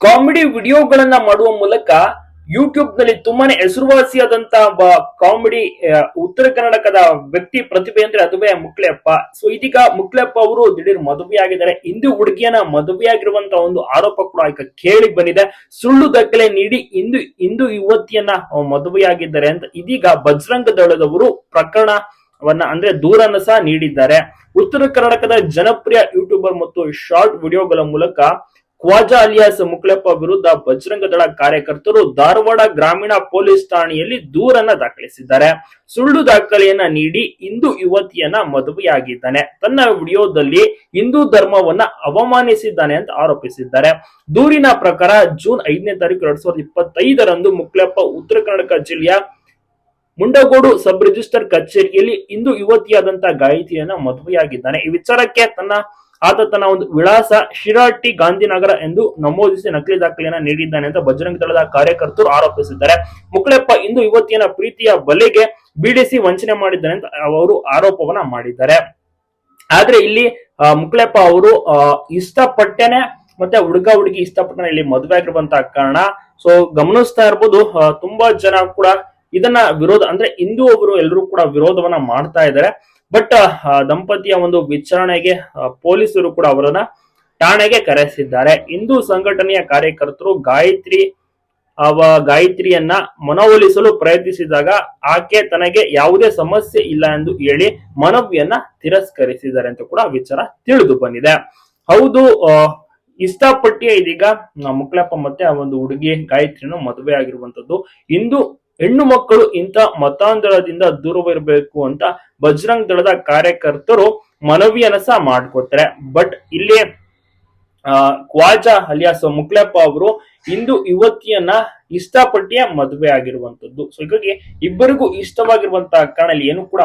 Comedy ವಿಡಿಯೋಗಳನ್ನ ಮಾಡುವ ಮೂಲಕ ಯೂಟ್ಯೂಬ್ನಲ್ಲಿ ತುಂಬಾನೇ ಹೆಸರುವಾಸಿಯಾದಂತ ಒಬ್ಬ ಕಾಮಿಡಿ ಉತ್ತರ ಕರ್ನಾಟಕದ ವ್ಯಕ್ತಿ ಪ್ರತಿಭೆ ಅಂದ್ರೆ ಅದುವೇ ಮುಕ್ಲೆಯಪ್ಪ ಸೊ ಇದೀಗ ಮುಕ್ಲೆಯಪ್ಪ ಅವರು ದಿಢೀರ್ ಮದುವೆಯಾಗಿದ್ದಾರೆ. ಹಿಂದೂ ಹುಡುಗಿಯನ್ನ ಮದುವೆಯಾಗಿರುವಂತ ಒಂದು ಆರೋಪ ಕೂಡ ಈಗ ಕೇಳಿ ಬಂದಿದೆ. ಸುಳ್ಳು ದಾಖಲೆ ನೀಡಿ ಇಂದು ಹಿಂದೂ ಯುವತಿಯನ್ನ ಮದುವೆಯಾಗಿದ್ದಾರೆ ಅಂತ ಇದೀಗ ಬಜರಂಗ ದಳದವರು ಪ್ರಕರಣವನ್ನ ಅಂದ್ರೆ ದೂರನ್ನ ಸಹ ನೀಡಿದ್ದಾರೆ. ಉತ್ತರ ಕರ್ನಾಟಕದ ಜನಪ್ರಿಯ ಯೂಟ್ಯೂಬರ್ ಮತ್ತು ಶಾರ್ಟ್ ವಿಡಿಯೋಗಳ ಮೂಲಕ ಕ್ವಾಜಾ ಅಲಿಯಾಸ್ ಮುಕ್ಲೆಪ್ಪ ವಿರುದ್ಧ ಬಜರಂಗ ದಳ ಕಾರ್ಯಕರ್ತರು ಧಾರವಾಡ ಗ್ರಾಮೀಣ ಪೊಲೀಸ್ ಠಾಣೆಯಲ್ಲಿ ದೂರನ್ನ ದಾಖಲಿಸಿದ್ದಾರೆ. ಸುಳ್ಳು ದಾಖಲೆಯನ್ನ ನೀಡಿ ಹಿಂದೂ ಯುವತಿಯನ್ನ ಮದುವೆಯಾಗಿದ್ದಾನೆ. ತನ್ನ ವಿಡಿಯೋದಲ್ಲಿ ಹಿಂದೂ ಧರ್ಮವನ್ನ ಅವಮಾನಿಸಿದ್ದಾನೆ ಅಂತ ಆರೋಪಿಸಿದ್ದಾರೆ. ದೂರಿನ ಪ್ರಕಾರ ಜೂನ್ ಐದನೇ ತಾರೀಕು ಎರಡ್ ಸಾವಿರದ ಇಪ್ಪತ್ತೈದರಂದು ಮುಕ್ಲೆಪ್ಪ ಉತ್ತರ ಕರ್ನಾಟಕ ಜಿಲ್ಲೆಯ ಮುಂಡಗೋಡು ಸಬ್ ರಿಜಿಸ್ಟರ್ ಕಚೇರಿಯಲ್ಲಿ ಇಂದು ಯುವತಿಯಾದಂತಹ ಗಾಯತ್ರಿಯನ್ನ ಮದುವೆಯಾಗಿದ್ದಾನೆ. ಈ ವಿಚಾರಕ್ಕೆ ತನ್ನ ಆತ ತನ್ನ ಒಂದು ವಿಳಾಸ ಶಿರಾಟಿ ಗಾಂಧಿನಗರ ಎಂದು ನಮೂದಿಸಿ ನಕಲಿ ದಾಖಲೆಯನ್ನ ನೀಡಿದ್ದಾನೆ ಅಂತ ಬಜರಂಗ ದಳದ ಕಾರ್ಯಕರ್ತರು ಆರೋಪಿಸಿದ್ದಾರೆ. ಮುಕ್ಳೆಪ್ಪ ಇಂದು ಯುವತಿಯನ್ನ ಪ್ರೀತಿಯ ಬಲೆಗೆ ಬಿಡಿಸಿ ವಂಚನೆ ಮಾಡಿದ್ದಾನೆ ಅಂತ ಅವರು ಆರೋಪವನ್ನ ಮಾಡಿದ್ದಾರೆ. ಆದ್ರೆ ಇಲ್ಲಿ ಮುಕ್ಲೆಪ್ಪ ಅವರು ಇಷ್ಟಪಟ್ಟೆನೆ ಮತ್ತೆ ಹುಡುಗ ಹುಡುಗಿ ಇಷ್ಟಪಟ್ಟನೆ ಇಲ್ಲಿ ಮದುವೆ ಆಗಿರುವಂತಹ ಕಾರಣ. ಸೊ ಗಮನಿಸ್ತಾ ಇರ್ಬೋದು ತುಂಬಾ ಜನ ಕೂಡ ಇದನ್ನ ವಿರೋಧ, ಅಂದ್ರೆ ಹಿಂದೂ ಒಬ್ರು ಎಲ್ಲರೂ ಕೂಡ ವಿರೋಧವನ್ನ ಮಾಡ್ತಾ ಇದ್ದಾರೆ. ಬಟ್ ದಂಪತಿಯ ಒಂದು ವಿಚಾರಣೆಗೆ ಪೊಲೀಸರು ಕೂಡ ಅವರನ್ನ ಠಾಣೆಗೆ ಕರೆಸಿದ್ದಾರೆ. ಹಿಂದೂ ಸಂಘಟನೆಯ ಕಾರ್ಯಕರ್ತರು ಗಾಯತ್ರಿ ಅವ ಗಾಯತ್ರಿಯನ್ನ ಮನವೊಲಿಸಲು ಪ್ರಯತ್ನಿಸಿದಾಗ ಆಕೆ ತನಗೆ ಯಾವುದೇ ಸಮಸ್ಯೆ ಇಲ್ಲ ಎಂದು ಹೇಳಿ ಮನವಿಯನ್ನ ತಿರಸ್ಕರಿಸಿದ್ದಾರೆ ಅಂತ ಕೂಡ ವಿಚಾರ ತಿಳಿದು ಬಂದಿದೆ. ಹೌದು ಇಷ್ಟಪಟ್ಟಿಯ ಇದೀಗ ಆ, ಮುಕ್ಲಪ್ಪ ಮತ್ತೆ ಆ ಒಂದು ಹುಡುಗಿ ಗಾಯತ್ರಿಯನ್ನು ಮದುವೆ ಆಗಿರುವಂತದ್ದು ಇಂದು ಹೆಣ್ಣು ಮಕ್ಕಳು ಇಂಥ ಮತಾಂತರದಿಂದ ದೂರವಿರಬೇಕು ಅಂತ ಬಜರಂಗ್ ದಳದ ಕಾರ್ಯಕರ್ತರು ಮನವಿಯನ್ನ ಸಹ ಮಾಡ್ಕೊತಾರೆ ಬಟ್ ಇಲ್ಲಿ ಆ, ಕ್ವಾಜಾ ಅಲಿಯಾಸ್ ಮುಕ್ಲೆಪ್ಪ ಅವರು ಇಂದು ಯುವತಿಯನ್ನ ಇಷ್ಟಪಟ್ಟಿಯ ಮದುವೆ ಆಗಿರುವಂತದ್ದು ಸೊ ಹೀಗಾಗಿ ಇಬ್ಬರಿಗೂ ಇಷ್ಟವಾಗಿರುವಂತಹ ಕಾರಣ ಏನು ಕೂಡ